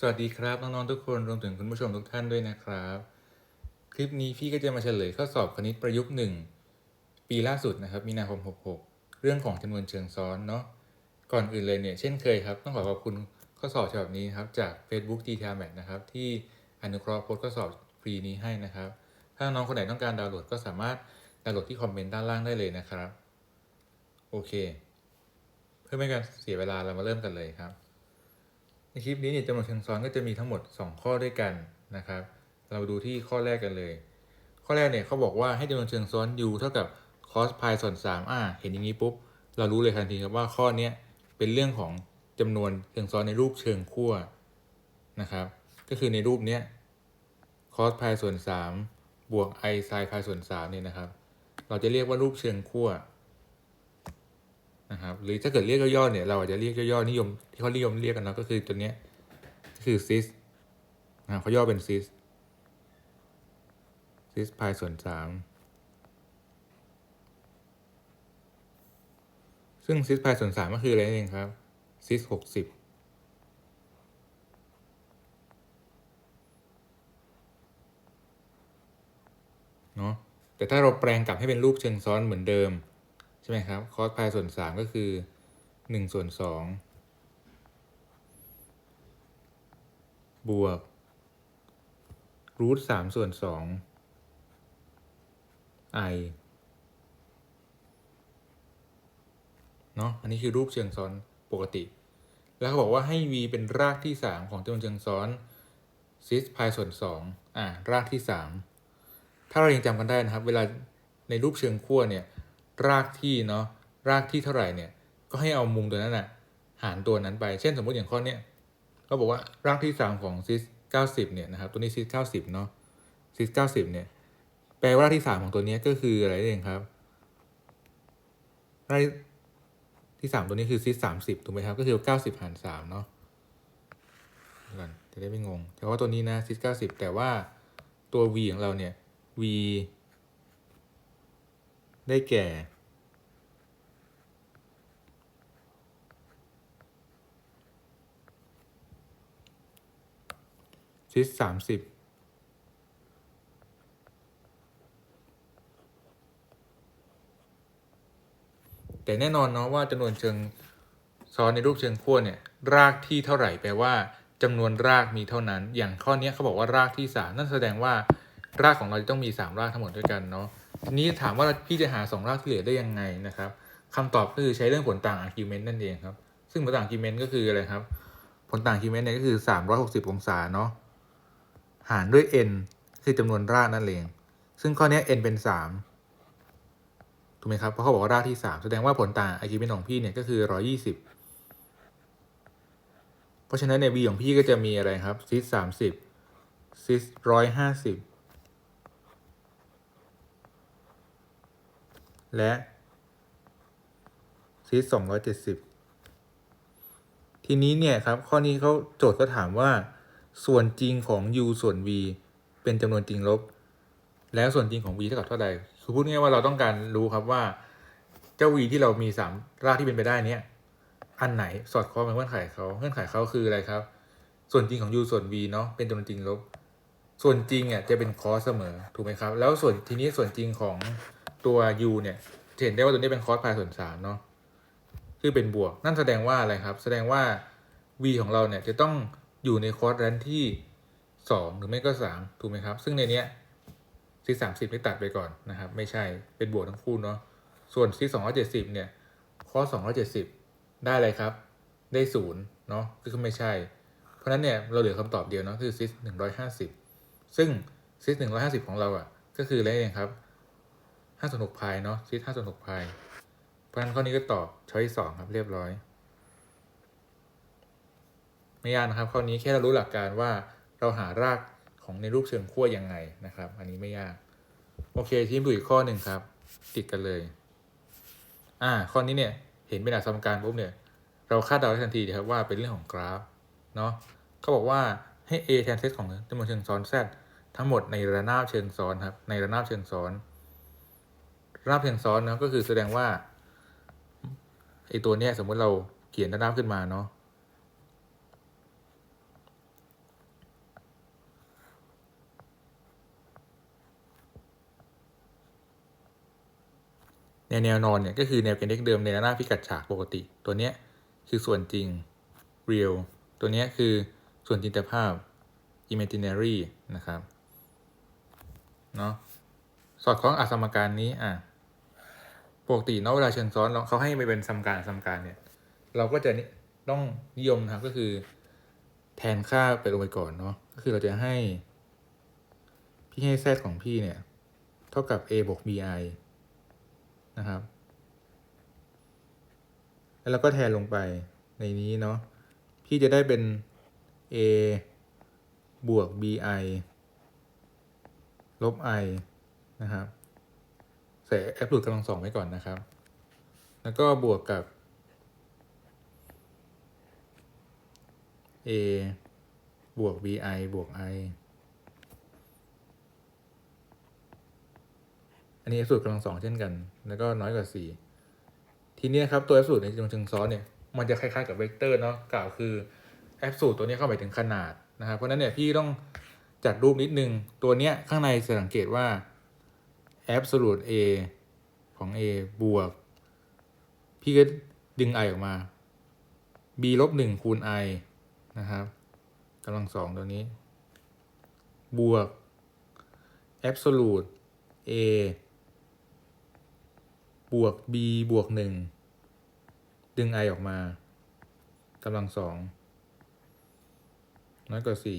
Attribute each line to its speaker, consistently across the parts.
Speaker 1: สวัสดีครับน้องๆทุกคนรวมถึงคุณผู้ชมทุกท่านด้วยนะครับ คลิปนี้พี่ก็จะมาเฉลยข้อสอบคณิตประยุกต์หนึ่งปีล่าสุดนะครับ มีนาคม 66 เรื่องของจำนวนเชิงซ้อนเนาะก่อนอื่นเลยเนี่ย เช่นเคยครับ ต้องขอขอบคุณข้อสอบฉบับนี้ครับ จาก Facebook t t m a t นะครับ ที่อนุเคราะห์โพสข้อสอบฟรีนี้ให้นะครับ ถ้าน้องคนไหนต้องการดาวน์โหลดก็สามารถดาวน์โหลดที่คอมเมนต์ด้านล่างได้เลยนะครับโอเค เพื่อไม่ให้การเสียเวลาเรามาเริ่มกันเลยครับ คลิปนี้เนี่ยจำนวนเชิงซ้อนก็จะมีทั้งหมด 2 ข้อด้วยกันนะครับ เราดูที่ข้อแรกกันเลย ข้อแรกเนี่ยเขาบอกว่าให้จำนวนเชิงซ้อน u เท่ากับ cos pi ส่วน3อ่าเห็นอย่างนี้ปุ๊บ เรารู้เลยทันทีครับว่าข้อเนี้ยเป็นเรื่องของจำนวนเชิงซ้อนในรูปเชิงขั้วนะครับ ก็คือในรูปเนี้ย cos pi ส่วน3บวก i sin pi ส่วน3เนี่ยนะครับ เราจะเรียกว่ารูปเชิงขั้ว นะครับหรือถ้าเกิดเรียกย่อๆเนี่ยเราอาจจะเรียกย่อๆนิยมที่เขานิยมเรียกกันนะก็คือตัวเนี้ยก็คือ cis นะครับเขาย่อเป็น cis cis pi ส่วน3ซึ่ง cis pi ส่วน3ก็คืออะไรนั่นเองครับ cis 60เนาะแต่ถ้าเราแปลงกลับให้เป็นรูปเชิงซ้อนเหมือนเดิม ช่ไหมครับ cos pi ส่วน3ก็คือ1ส่วน2บวกรูท3ส่วน2 i เนาะอันนี้คือรูปเชิงซ้อนปกติ แล้วเขาบอกว่าให้ v เป็นรากที่3ของจำนวนเชิงซ้อน cis pi ส่วน2อ่ารากที่3ถ้าเรายังจำกันได้นะครับ เวลาในรูปเชิงขั้วเนี่ย รากที่เนาะรากที่เท่าไหร่เนี่ยก็ให้เอามุมตัวนั้นอะหารตัวนั้นไป เช่นสมมติอย่างข้อเนี้ยเขาบอกว่ารากที่ 3 ของ cis 90เนี่ยนะครับตัวนี้ cis 90เนาะ cis 90เนี่ยแปลว่ารากที่ 3 ของตัวนี้ก็คืออะไรนั่นเองครับรากที่ 3 ตัวนี้คือ cis 30ถูกไหมครับก็คือ 90หาร3เนาะเดี๋ยวก่อนจะได้ไม่งงแต่ว่าตัวนี้นะ cis 90แต่ว่าตัว v ของเราเนี่ย v ได้แก่ ซิสสามสิบแต่แน่นอนเนาะว่าจำนวนเชิงซ้อนในรูปเชิงขั้วเนี่ยรากที่เท่าไหร่แปลว่าจำนวนรากมีเท่านั้น อย่างข้อนี้เขาบอกว่ารากที่สามนั่นแสดงว่ารากของเราจะต้องมีสามรากทั้งหมดด้วยกันเนาะ ทีนี้ถามว่าพี่จะหาสองรากที่เหลือได้ยังไงนะครับคำตอบก็คือใช้เรื่องผลต่าง argument นั่นเองครับ ซึ่งผลต่าง argument ก็คืออะไรครับ ผลต่าง argument เนี่ยก็คือ 360 องศาเนาะ หารด้วย n คือจำนวนรากนั่นเอง ซึ่งข้อนี้ n เป็น 3 ถูกไหมครับ เพราะเขาบอกว่ารากที่ 3 แสดงว่าผลต่าง argument ของพี่เนี่ยก็คือ 120 เพราะฉะนั้นใน v ของพี่ก็จะมีอะไรครับ cis 30 cis 150 และซีสองร้อยเจ็ดสิบทีนี้เนี่ยครับข้อนี้เขาโจทย์ก็ถามว่า ส่วนจริงของ u ส่วน v เป็นจำนวนจริงลบ แล้วส่วนจริงของ v เท่ากับเท่าใดคือพูดง่ายๆว่าเราต้องการรู้ครับว่าเจ้า v ที่เรามีสามรากที่เป็นไปได้เนี้ยอันไหนสอดคล้องกับเงื่อนไขเขาเงื่อนไขเขาคืออะไรครับ ส่วนจริงของ u ส่วน v เนาะเป็นจำนวนจริงลบ ส่วนจริงอะจะเป็นคอสเสมอถูกไหมครับ แล้วส่วนทีนี้ส่วนจริงของ ตัว u เนี่ยเห็นได้ว่าตัวนี้เป็นคอสพายส่วนสามเนาะคือเป็นบวก นั่นแสดงว่าอะไรครับ แสดงว่า v ของเราเนี่ยจะต้องอยู่ในคอสแรนที่สองหรือไม่ก็สามถูกไหมครับ ซึ่งในเนี้ยซีสามสิบไม่ตัดไปก่อนนะครับ ไม่ใช่เป็นบวกทั้งคู่เนาะส่วนซีสองร้อยเจ็ดสิบเนี่ยคอสสองร้อยเจ็ดสิบได้อะไรครับ ได้ศูนย์เนาะก็คือไม่ใช่ เพราะนั้นเนี่ยเราเหลือคำตอบเดียวเนาะคือซิสหนึ่งร้อยห้าสิบซึ่งซิสหนึ่งร้อยห้าสิบของเราอะก็คืออะไรเองครับ ห้าส่วนหกพายเนาะซิสห้าส่วนหกพาย เพราะฉะนั้นข้อนี้ก็ตอบช้อยสองครับเรียบร้อย ไม่ยากนะครับ ข้อนี้แค่เรารู้หลักการว่าเราหารากของในรูปเชิงขั้วยังไงนะครับ อันนี้ไม่ยาก โอเคทีมดูอีกข้อหนึ่งครับ ติดกันเลย อ่า ข้อนี้เนี่ย เห็นเป็นอักษรสมการปุ๊บเนี่ย เราคาดเดาได้ทันทีครับว่าเป็นเรื่องของกราฟ เนาะเขาบอกว่าให้ a แทนเซตของจำนวนเชิงซ้อน z ทั้งหมดในระนาบเชิงซ้อนครับ ในระนาบเชิงซ้อน ราบเรียงซ้อนนะก็คือแสดงว่าไอตัวเนี้ยสมมติเราเขียนราบขึ้นมาเนาะในแนวนอนเนี่ยก็คือแนวเกณฑ์กเดิมในระนาบพิกัดฉากปกติ ตัวเนี้ยคือส่วนจริง real ตัวเนี้ยคือส่วนจินตภาพ imaginary นะครับ เนาะสอดคล้องอสมการนี้อะ ปกติเนาะเวลาเชิงซ้อนเราเขาให้ไปเป็นสมการสมการเนี่ย เราก็จะนิต้องนิยมนะครับก็คือ แทนค่าไปลงไปก่อนเนาะก็คือเราจะให้ พี่ให้ z ของพี่เนี่ย เท่ากับ a บวก bi นะครับ แล้วเราก็แทนลงไปในนี้เนาะพี่จะได้เป็น a บวก bi ลบ i นะครับ ใส่ แอปลูดกำลังสองไว้ก่อนนะครับ แล้วก็บวกกับ a บวก bi บวก i อันนี้ f สูตรกำลังสองเช่นกัน แล้วก็น้อยกว่าสี่ทีเนี้ยครับ ตัว f สูตรในจำนวนเชิงซ้อนเนี่ย มันจะคล้ายๆกับเวกเตอร์เนาะ กล่าวคือ f สูตรตัวนี้เข้าหมายถึงขนาดนะครับ เพราะฉะนั้นเนี่ยพี่ต้องจัดรูปนิดนึง ตัวเนี้ยข้างในสังเกตว่า absolute a ของ a บวก พี่ก็ดึง i ออกมา b ลบหนึ่งคูณ i นะครับกำลังสองตัวนี้ บวก absolute a บวก b บวกหนึ่งดึง i ออกมากำลังสองน้อยกว่าสี่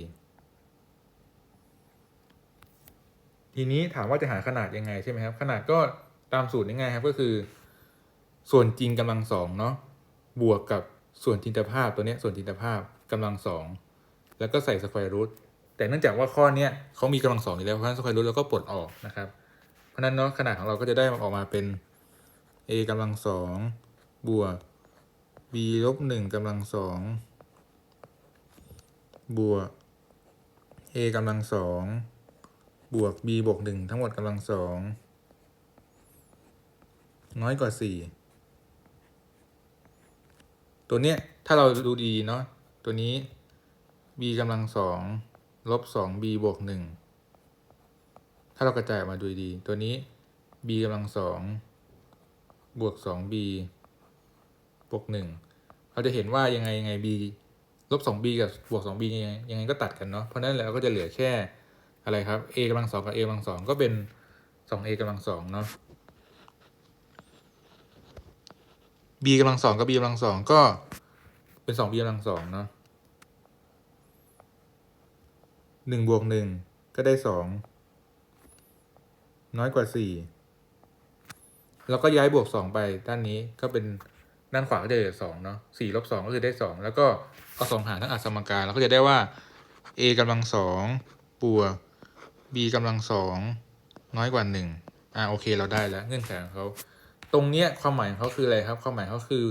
Speaker 1: ทีนี้ถามว่าจะหาขนาดยังไงใช่ไหมครับ ขนาดก็ตามสูตรง่ายๆครับก็คือ ส่วนจริงกำลังสองเนาะบวกกับส่วนจินตภาพตัวนี้ส่วนจินตภาพกำลังสองแล้วก็ใส่สแควร์รูทแต่เนื่องจากว่าข้อเนี้ยเขามีกำลังสองอยู่แล้วเพราะฉะนั้นสแควร์รูทเราก็ปลดออกนะครับ เพราะฉะนั้นเนาะขนาดของเราก็จะได้ออกมาเป็น a กำลังสองบวก b ลบหนึ่งกำลังสองบวก a กำลังสอง บวก b บวกหนึ่งทั้งหมดกำลังสองน้อยกว่าสี่ตัวเนี้ยถ้าเราดูดีเนาะตัวนี้ b กำลังสองลบสอง b บวกหนึ่งถ้าเรากระจายออกมาดูดีตัวนี้ b กำลังสองบวกสอง b บวกหนึ่งเราจะเห็นว่ายังไงยังไง b ลบสอง b กับบวกสอง b ยังไงยังไงก็ตัดกันเนาะเพราะนั้นเราก็จะเหลือแค่ อะไรครับ a กำลังสองกับ a กำลังสองก็เป็นสอง a กำลังสองเนาะ b กำลังสองกับ b กำลังสองก็เป็นสอง b กำลังสองเนาะหนึ่งบวกหนึ่งก็ได้สองน้อยกว่าสี่แล้วก็ย้ายบวกสองไปด้านนี้ก็เป็นด้านขวาก็จะเหลือสองเนาะสี่ลบสองก็คือได้สองแล้วก็เอาสองหารทั้งอัดสมการเราก็จะได้ว่า a กำลังสองบวก b กำลังสองน้อยกว่าหนึ่งอ่าโอเคเราได้แล้วเงื่อนไขของเขาตรงเนี้ยความหมายของเขาคืออะไรครับ ความหมายเขาคือ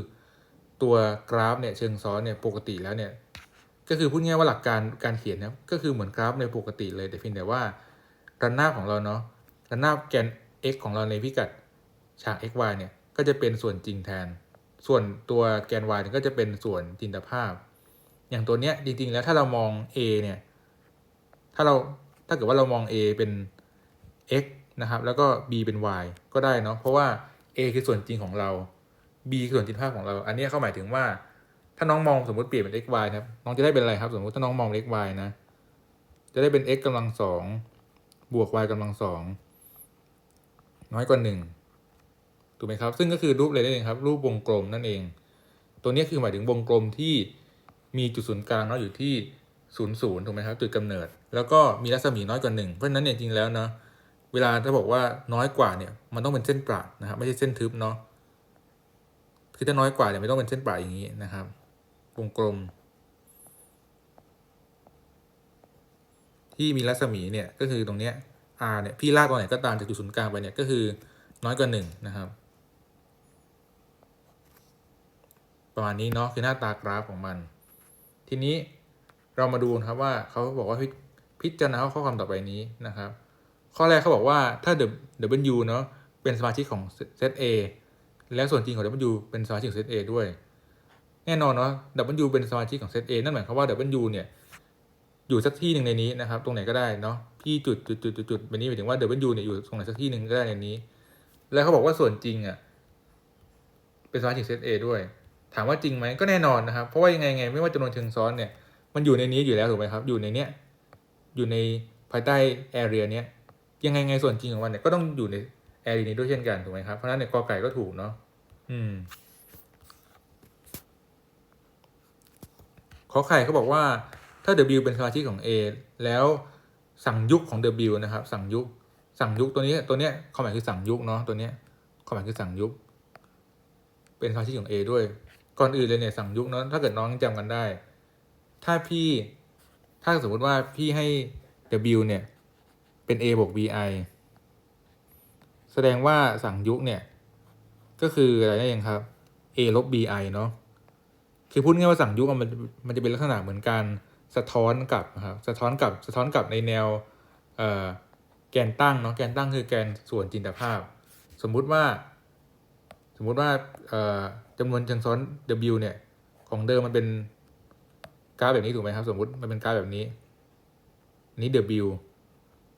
Speaker 1: ตัวกราฟเนี่ยเชิงซ้อนเนี่ยปกติแล้วเนี่ยก็คือพูดง่ายว่าหลักการการเขียนนะก็คือเหมือนกราฟในปกติเลย แต่เพียงแต่ว่าระนาบของเราเนาะระนาบแกน x ของเราในพิกัดฉาก x y เนี่ยก็จะเป็นส่วนจริงแทน ส่วนตัวแกน y เนี่ยก็จะเป็นส่วนจินตภาพ อย่างตัวเนี้ยจริงๆแล้วถ้าเรามอง a เนี่ยถ้าเรา ถ้าเกิดว่าเรามอง a เป็น x นะครับ แล้วก็ b เป็น y ก็ได้เนาะ เพราะว่า a คือส่วนจริงของเรา b คือส่วนจินตภาพของเรา อันนี้เขาหมายถึงว่า ถ้าน้องมองสมมติเปลี่ยนเป็น x y นะครับ น้องจะได้เป็นอะไรครับ สมมติถ้าน้องมอง x y นะ จะได้เป็น x กำลังสองบวก y กำลังสองน้อยกว่าหนึ่งถูกไหมครับ ซึ่งก็คือรูปอะไรนั่นเองครับ รูปวงกลมนั่นเอง ตัวนี้คือหมายถึงวงกลมที่มีจุดศูนย์กลางเนาะอยู่ที่ศูนย์ศูนย์ถูกไหมครับ จุดกำเนิด แล้วก็มีรัศมีน้อยกว่าหนึ่งเพราะฉะนั้นเนี่ยจริงแล้วเนาะเวลาถ้าบอกว่าน้อยกว่าเนี่ยมันต้องเป็นเส้นประนะครับไม่ใช่เส้นทึบเนาะคือถ้าน้อยกว่าเนี่ยไม่ต้องเป็นเส้นประอย่างนี้นะครับวงกลม ที่มีรัศมีเนี่ยก็คือตรงเนี้ย r เนี่ยพี่ลากตัวไหนก็ตามจากจุดศูนย์กลางไปเนี่ยก็คือน้อยกว่าหนึ่งนะครับ ประมาณนี้เนาะคือหน้าตากราฟของมัน ทีนี้เรามาดูนะครับว่าเขาบอกว่า พิจารณาข้อความต่อไปนี้นะครับ ข้อแรกเขาบอกว่าถ้า W เนาะเป็นสมาชิกของเซต A และส่วนจริงของ W เป็นสมาชิกของเซต A ด้วย แน่นอนเนาะ W เป็นสมาชิกของเซต A นั่นหมายความว่า W เนี่ยอยู่สักที่หนึ่งในนี้นะครับ ตรงไหนก็ได้เนาะพี่จุดจุดจุดจุดจุดแบบนี้หมายถึงว่า W เนี่ยอยู่ตรงไหนสักที่หนึ่งก็ได้ในนี้ แล้วเขาบอกว่าส่วนจริงอะเป็นสมาชิกเซต A ด้วย ถามว่าจริงไหมก็แน่นอนนะครับ เพราะว่ายังไงไงไม่ว่าจำนวนเชิงซ้อนเนี่ยมันอยู่ในนี้อยู่แล้วถูกไหมครับ อยู่ในเนี้ย อยู่ในภายใต้แอเรียเนี้ยยังไงไงส่วนจริงของมันเนี่ยก็ต้องอยู่ในแอเรียนี้ด้วยเช่นกันถูกไหมครับ เพราะนั้นเนี่ยกอไก่ก็ถูกเนาะอืมขอไข่เขาบอกว่าถ้า W เป็นสมาชิกของ A แล้วสั่งยุคของ W นะครับ สั่งยุคสั่งยุคตัวนี้ตัวเนี้ยความหมายคือสั่งยุคเนาะตัวเนี้ยความหมายคือสั่งยุคเป็นสมาชิกของ A ด้วย ก่อนอื่นเลยเนี่ยสั่งยุคเนาะถ้าเกิดน้องจำกันได้ ถ้าพี่ ถ้าสมมติว่าพี่ให้ W เนี่ย เป็น A บวก BI แสดงว่าสั่งยุคเนี่ย ก็คืออะไรนั่นเองครับ A ลบ BI เนาะคือพูดง่ายว่าสั่งยุคอะมันมันจะเป็นลักษณะเหมือนการสะท้อนกลับนะครับสะท้อนกลับสะท้อนกลับในแนวเอ่อแกนตั้งเนาะแกนตั้งคือแกนส่วนจินตภาพ สมมุติว่า สมมุติว่าเอ่อจำนวนเชิงซ้อน W เนี่ย ของเดิมมันเป็น กราฟแบบนี้ถูกไหมครับ สมมติมันเป็นกราฟแบบนี้ นี้ W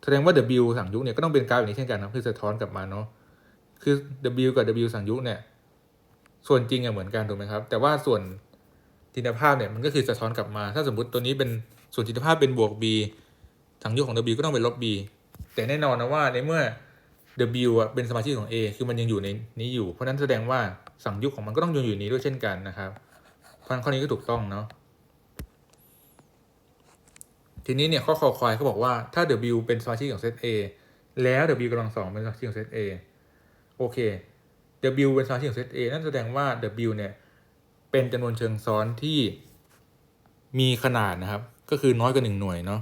Speaker 1: แสดงว่า W สั่งยุคเนี่ยก็ต้องเป็นกราฟแบบนี้เช่นกันนะคือสะท้อนกลับมาเนาะคือ W กับ W สั่งยุคเนี่ย ส่วนจริงอะเหมือนกันถูกไหมครับ แต่ว่าส่วนจินตภาพเนี่ยมันก็คือสะท้อนกลับมา ถ้าสมมติตัวนี้เป็นส่วนจินตภาพเป็นบวก b สั่งยุคของ W ก็ต้องเป็นลบ b แต่แน่นอนนะว่าในเมื่อ W อะเป็นสมาชิกของ A คือมันยังอยู่ในนี้อยู่ เพราะนั้นแสดงว่าสั่งยุคของมันก็ต้องยังอยู่ในนี้ด้วยเช่นกันนะครับเพราะนั้นข้อนี้ก็ถูกต้องเนาะ ทีนี้เนี่ยข้อคอควายเขาบอกว่าถ้า W เป็นสมาชิกของเซต A แล้ว W กำลังสองเป็นสมาชิกของเซต A โอเค W เป็นสมาชิกของเซต A นั่นแสดงว่า W เนี่ยเป็นจำนวนเชิงซ้อนที่มีขนาดนะครับ ก็คือน้อยกว่าหนึ่งหน่วยเนาะ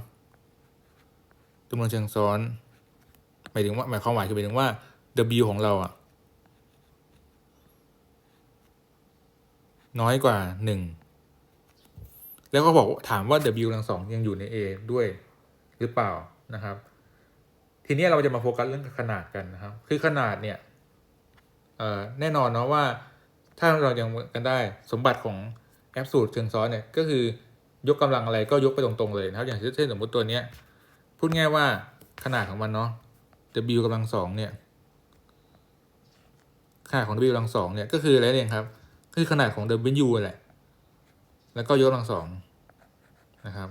Speaker 1: จำนวนเชิงซ้อนหมายถึงว่าหมายความหมายคือหมายถึงว่า W ของเราอะน้อยกว่าหนึ่ง แล้วก็บอกถามว่า W กำลังสองยังอยู่ใน A ด้วยหรือเปล่านะครับ ทีนี้เราจะมาโฟกัสเรื่องขนาดกันนะครับ คือขนาดเนี่ยแน่นอนเนาะว่าถ้าเรายังกันได้สมบัติของแอปสูตรเชิงซ้อนเนี่ยก็คือยกกำลังอะไรก็ยกไปตรงๆเลยนะครับ อย่างเช่นสมมติตัวเนี้ยพูดง่ายว่าขนาดของมันเนาะ W กำลังสองเนี่ยขนาดของ W กำลังสองเนี่ยก็คืออะไรเนี่ยครับ คือขนาดของ W แหละ แล้วก็ยกกำลังสองนะครับ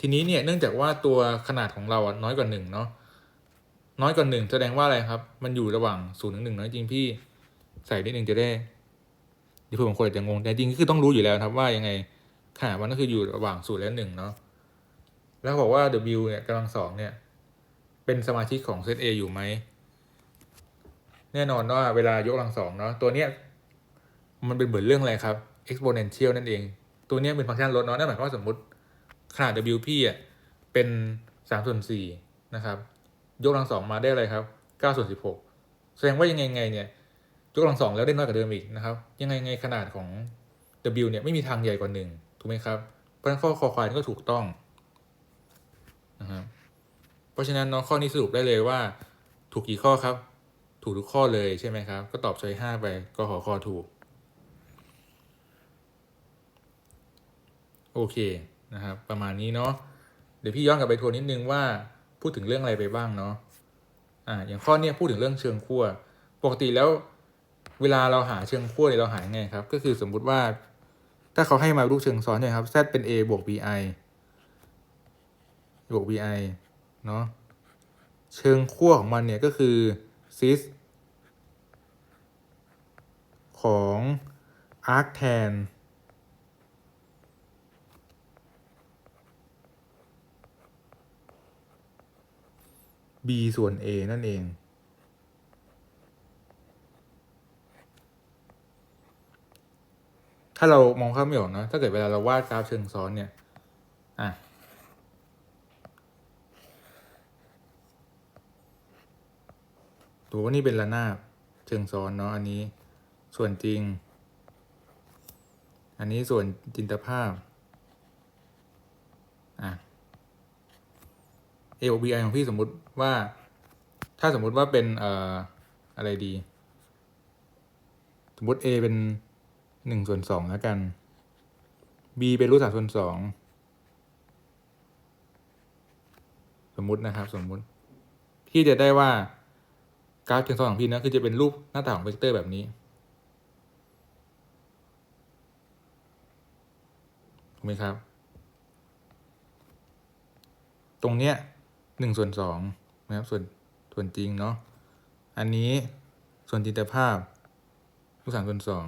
Speaker 1: ทีนี้เนี่ยเนื่องจากว่าตัวขนาดของเราอะน้อยกว่าหนึ่งเนาะน้อยกว่าหนึ่งแสดงว่าอะไรครับ มันอยู่ระหว่างศูนย์ถึงหนึ่งนะจริงพี่ใส่นิดหนึ่งจะได้เดี๋ยวเพื่อนบางคนอาจจะงงแต่จริงคือต้องรู้อยู่แล้วครับว่ายังไงขนาดมันก็คืออยู่ระหว่างศูนย์และหนึ่งเนาะแล้วบอกว่า W เนี่ยกำลังสองเนี่ย เป็นสมาชิกของเซต A อยู่ไหม แน่นอนว่าเวลายกกำลังสองเนาะตัวเนี้ย มันเป็นเหมือนเรื่องอะไรครับ exponential นั่นเอง ตัวนี้เป็นฟังก์ชันลดเนาะนั่นหมายความว่าสมมติขนาด W พี่อะเป็นสามส่วนสี่นะครับ ยกกำลังสองมาได้อะไรครับเก้าส่วนสิบหกแสดงว่ายังไงไงเนี่ย ยกกำลังสองแล้วได้น้อยกว่าเดิมอีกนะครับ ยังไงไงขนาดของ W เนี่ยไม่มีทางใหญ่กว่าหนึ่งถูกไหมครับ เพราะฉะนั้นข้อคอควายนี่ก็ถูกต้องนะครับเพราะฉะนั้นเนาะข้อนี้สรุปได้เลยว่า ถูกกี่ข้อครับ ถูกทุกข้อเลยใช่ไหมครับ ก็ตอบช้อยห้าไปก็ขอคอถูก โอเคนะครับ ประมาณนี้เนาะเดี๋ยวพี่ย้อนกลับไปทวนนิดนึงว่าพูดถึงเรื่องอะไรไปบ้างเนาะอ่าอย่างข้อเนี้ยพูดถึงเรื่องเชิงขั้วปกติแล้วเวลาเราหาเชิงขั้วเนี่ยเราหาไงครับ ก็คือสมมุติว่า ถ้าเขาให้มารูปเชิงซ้อนเนี่ยครับ z เป็น a บวก bi บวก bi เนาะเชิงขั้วของมันเนี่ยก็คือ cis ของ arctan b ส่วน a นั่นเอง ถ้าเรามองข้ามไม่ออกนะ ถ้าเกิดเวลาเราวาดกราฟเชิงซ้อนเนี่ย อะ ตัวนี่เป็นระนาบเชิงซ้อนเนาะ อันนี้ส่วนจริง อันนี้ส่วนจินตภาพ อะ AOBI ของพี่สมมุติว่า ถ้าสมมุติว่าเป็นเอ่ออะไรดี สมมุติ A เป็นหนึ่งส่วนสองแล้วกัน B เป็นรูทสามส่วนสองสมมุตินะครับ สมมุติพี่จะได้ว่ากราฟเชิงซ้อนของพี่นะคือจะเป็นรูปหน้าตาของเวกเตอร์แบบนี้ถูกไหมครับ ตรงเนี้ย หนึ่งส่วนสองนะครับส่วนส่วนจริงเนาะอันนี้ส่วนจินตภาพรูปสามส่วนสอง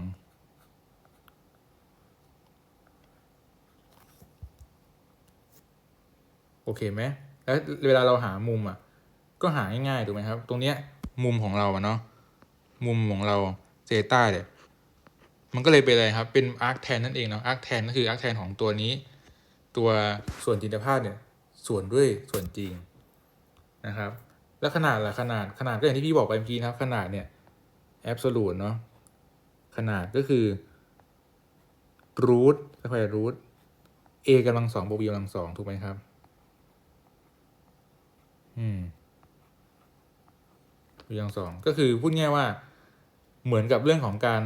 Speaker 1: โอเคไหมแล้วเวลาเราหามุมอะ ก็หาง่ายๆถูกไหมครับ ตรงเนี้ยมุมของเราอะเนาะมุมของเราเซต้าเนี่ยมันก็เลยเป็นอะไรครับ เป็นอาร์คแทนนั่นเองเนาะอาร์คแทนก็คืออาร์คแทนของตัวนี้ ตัวส่วนจินตภาพเนี่ย ส่วนด้วยส่วนจริง นะครับ แล้วขนาดล่ะขนาดขนาดก็อย่างที่พี่บอกไปเมื่อกี้นะครับ ขนาดเนี่ยแอบสูตเนาะขนาดก็คือรูทค่อยๆรูท a กำลังสองบวก b กำลังสองถูกไหมครับ อืม b กำลังสองก็คือพูดง่ายว่าเหมือนกับเรื่องของการ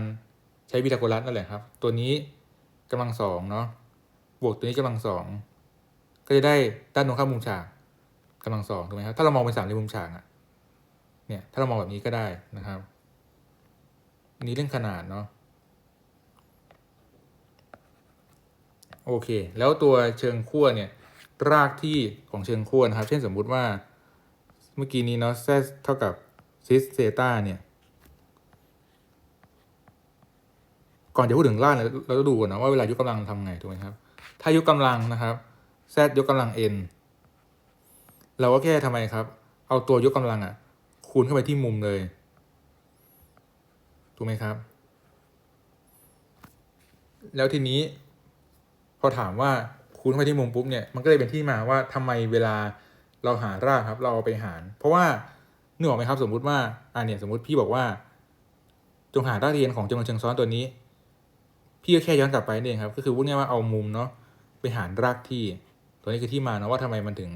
Speaker 1: ใช้พีทาโกรัสนั่นแหละครับ ตัวนี้กำลังสองเนาะบวกตัวนี้กำลังสองก็จะได้ด้านตรงข้ามมุมฉาก กำลังสองถูกไหมครับถ้าเรามองเป็นสามเหลี่ยมมุมฉากอะเนี่ย ถ้าเรามองแบบนี้ก็ได้นะครับนี้เรื่องขนาดเนาะโอเค แล้วตัวเชิงขั้วเนี่ยรากที่ของเชิงขั้วนะครับ เช่นสมมุติว่าเมื่อกี้นี้เนาะ z เท่ากับซิสเซตาเนี่ยก่อนจะพูดถึงรากเนี่ยเราต้องดูก่อนนะว่าเวลายกกำลังทำไงถูกไหมครับ ถ้ายกกำลังนะครับ z ยกกำลัง n เราก็แค่ทำไมครับ เอาตัวยกกำลังอะ คูณเข้าไปที่มุมเลย ถูกไหมครับ แล้วทีนี้ พอถามว่าคูณเข้าไปที่มุมปุ๊บเนี่ย มันก็เลยเป็นที่มาว่าทำไมเวลาเราหารากครับ เราเอาไปหาร เพราะว่านึกออกไหมครับ สมมุติว่าอ่าเนี่ยสมมุติพี่บอกว่า จงหารากเรียนของจำนวนเชิงซ้อนตัวนี้ พี่ก็แค่ย้อนกลับไปนี่เองครับ ก็คือพูดง่ายว่าเอามุมเนาะไปหารรากที่ ตัวนี้คือที่มาเนาะว่าทำไมมันถึง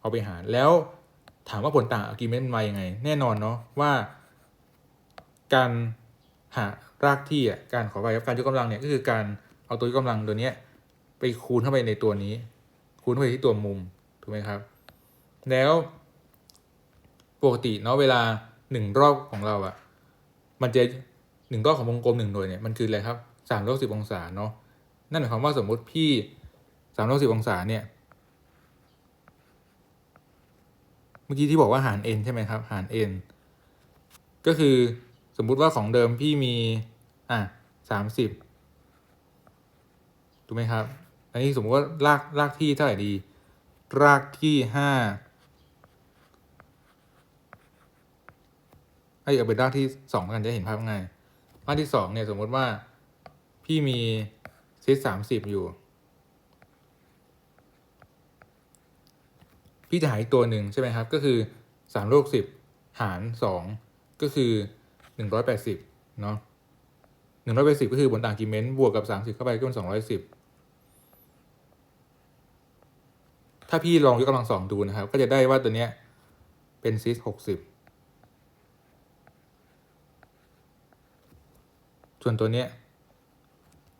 Speaker 1: เอาไปหาร แล้วถามว่าผลต่าง argument มายังไง แน่นอนเนาะว่าการหารากที่อะการขอไปครับการยกกำลังเนี่ยก็คือการเอาตัวยกกำลังตัวเนี้ยไปคูณเข้าไปในตัวนี้ คูณเข้าไปที่ตัวมุมถูกไหมครับ แล้วปกติเนาะเวลาหนึ่งรอบของเราอะมันจะหนึ่งรอบของวงกลมหนึ่งหน่วยเนี่ยมันคืออะไรครับสามร้อยสิบองศาเนาะนั่นหมายความว่าสมมุติพี่สามร้อยสิบองศาเนี่ย เมื่อกี้ที่บอกว่าหาร n ใช่ไหมครับหาร n ก็คือสมมุติว่าของเดิมพี่มีอะสามสิบถูกไหมครับ อันนี้สมมติว่ารากรากที่เท่าไหร่ดี รากที่ห้าไอ้เอาเป็นรากที่สองกันจะเห็นภาพง่ายรากที่สองเนี่ยสมมติว่าพี่มีซิสสามสิบอยู่ พี่จะหายตัวหนึ่งใช่ไหมครับ ก็คือ3ลกสิบหาร 2 ก็คือ 180เนาะ180 ก็คือบนต่างกิเมนต์บวกกับ 30 เข้าไปก็เป็น210 ถ้าพี่ลองยกกำลังสองดูนะครับ ก็จะได้ว่าตัวเนี้ยเป็นซิส60 ส่วนตัวเนี้ย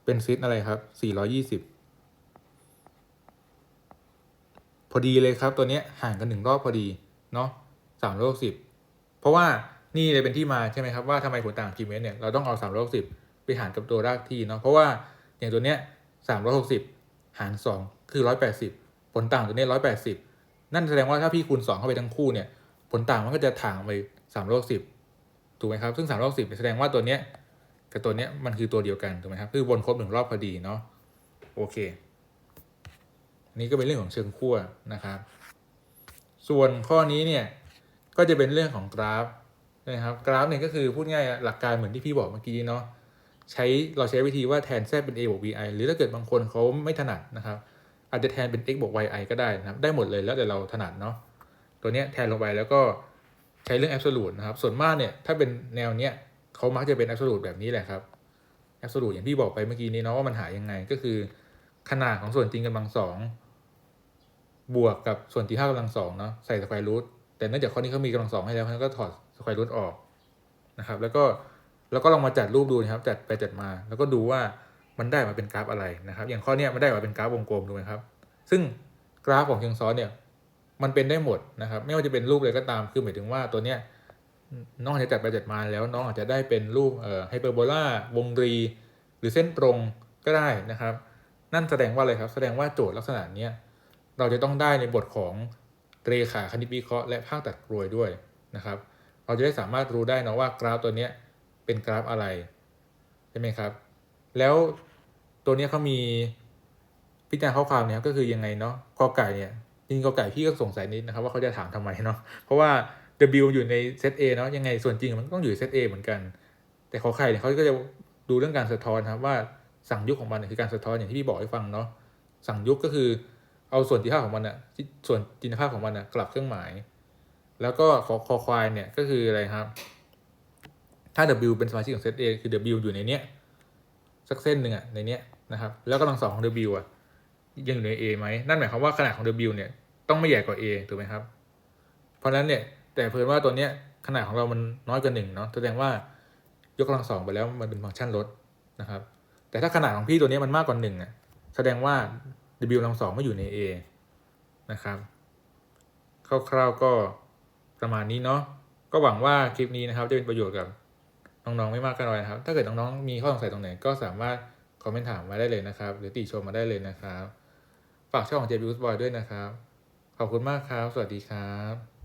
Speaker 1: เป็นซิสอะไรครับ 420 พอดีเลยครับ ตัวนี้ห่างกันหนึ่งรอบพอดีเนาะสามร้อยหกสิบเพราะว่านี่เลยเป็นที่มาใช่ไหมครับว่าทำไมผลต่างกิเมตรเนี่ยเราต้องเอาสามร้อยหกสิบไปหารกับตัวรากที่เนาะเพราะว่าอย่างตัวเนี้ยสามร้อยหกสิบหารสองคือร้อยแปดสิบผลต่างตัวนี้ร้อยแปดสิบนั่นแสดงว่าถ้าพี่คูณสองเข้าไปทั้งคู่เนี่ยผลต่างมันก็จะถ่างไปสามร้อยหกสิบถูกไหมครับซึ่งสามร้อยหกสิบแสดงว่าตัวเนี้ยกับตัวเนี้ยมันคือตัวเดียวกันถูกไหมครับคือวนครบหนึ่งรอบพอดีเนาะโอเค อันนี้ก็เป็นเรื่องของเชิงขั้วนะครับ ส่วนข้อนี้เนี่ยก็จะเป็นเรื่องของกราฟนะครับ กราฟเนี่ยก็คือพูดง่ายหลักการเหมือนที่พี่บอกเมื่อกี้เนาะใช้เราใช้วิธีว่าแทน z เป็น a บวก bi หรือถ้าเกิดบางคนเขาไม่ถนัดนะครับ อาจจะแทนเป็น x บวก yi ก็ได้นะครับ ได้หมดเลยแล้วแต่เราถนัดเนาะตัวเนี้ยแทนลงไปแล้วก็ใช้เรื่อง absolute นะครับ ส่วนมากเนี่ยถ้าเป็นแนวเนี้ยเขามักจะเป็น absolute แบบนี้แหละครับ absolute อย่างที่บอกไปเมื่อกี้นี้เนาะว่ามันหายังไงก็คือ ขนาดของส่วนจริงกำลังสองบวกกับส่วนที่ห้ากำลังสองเนาะใส่สแควร์รูทแต่เนื่องจากข้อนี้เขามีกำลังสองให้แล้วเขาก็ถอดสแควร์รูทออกนะครับ แล้วก็แล้วก็ลองมาจัดรูปดูนะครับ จัดไปจัดมา แล้วก็ดูว่ามันได้มาเป็นกราฟอะไรนะครับ อย่างข้อนี้มันได้มาเป็นกราฟวงกลมถูไหมครับ ซึ่งกราฟของเชิงซ้อนเนี่ยมันเป็นได้หมดนะครับ ไม่ว่าจะเป็นรูปอะไรก็ตามคือหมายถึงว่าตัวเนี้ยน้องอาจจะจัดไปจัดมาแล้วน้องอาจจะได้เป็นรูปเอ่อไฮเปอร์โบลาวงรี หรือเส้นตรงก็ได้นะครับ นั่นแสดงว่าอะไรครับ แสดงว่าโจทย์ลักษณะเนี้ยเราจะต้องได้ในบทของเรขาคณิตวิเคราะห์และภาคตัดกรวยด้วยนะครับ เราจะได้สามารถรู้ได้นะว่ากราฟตัวเนี้ยเป็นกราฟอะไรใช่ไหมครับ แล้วตัวเนี้ยเขามีพิจารณาข้อความเนี่ยครับก็คือยังไงเนาะกอไก่เนี่ยจริงกอไก่พี่ก็สงสัยนิดนะครับว่าเขาจะถามทำไมเนาะเพราะว่า W อยู่ในเซต A เนาะยังไงส่วนจริงมันต้องอยู่เซต A เหมือนกัน แต่ขอไข่เนี่ยเขาก็จะดูเรื่องการสะท้อนครับว่า สั่งยุคของมันคือการสะท้อนอย่างที่พี่บอกให้ฟังเนาะสั่งยุคก็คือเอาส่วนจินภาพของมันอะส่วนจินภาพของมันอะกลับเครื่องหมาย แล้วก็ขอคอควายเนี่ยก็คืออะไรครับ ถ้า W เป็นสมาชิกของเซต A คือ W อยู่ในเนี้ยสักเส้นหนึ่งอะในเนี้ยนะครับแล้วกำลังสองของ W อะยังอยู่ใน A ไหมนั่นหมายความว่าขนาดของ W เนี่ยต้องไม่ใหญ่กว่า A ถูกไหมครับ เพราะฉะนั้นเนี่ยแต่เพิ่นว่าตัวเนี้ยขนาดของเรามันน้อยกว่าหนึ่งเนาะแสดงว่ายกกำลังสองไปแล้วมันเป็นฟังก์ชันลดนะครับ แต่ถ้าขนาดของพี่ตัวนี้มันมากกว่าหนึ่งอะแสดงว่า w ลังสองไม่อยู่ใน A นะครับคร่าวๆก็ประมาณนี้เนาะก็หวังว่าคลิปนี้นะครับจะเป็นประโยชน์กับน้องๆไม่มากก็น้อยนะครับ ถ้าเกิดน้องๆมีข้อสงสัยตรงไหนก็สามารถคอมเมนต์ถามมาได้เลยนะครับ หรือติชมมาได้เลยนะครับ ฝากช่องของ JB Boy ด้วยนะครับ ขอบคุณมากครับ สวัสดีครับ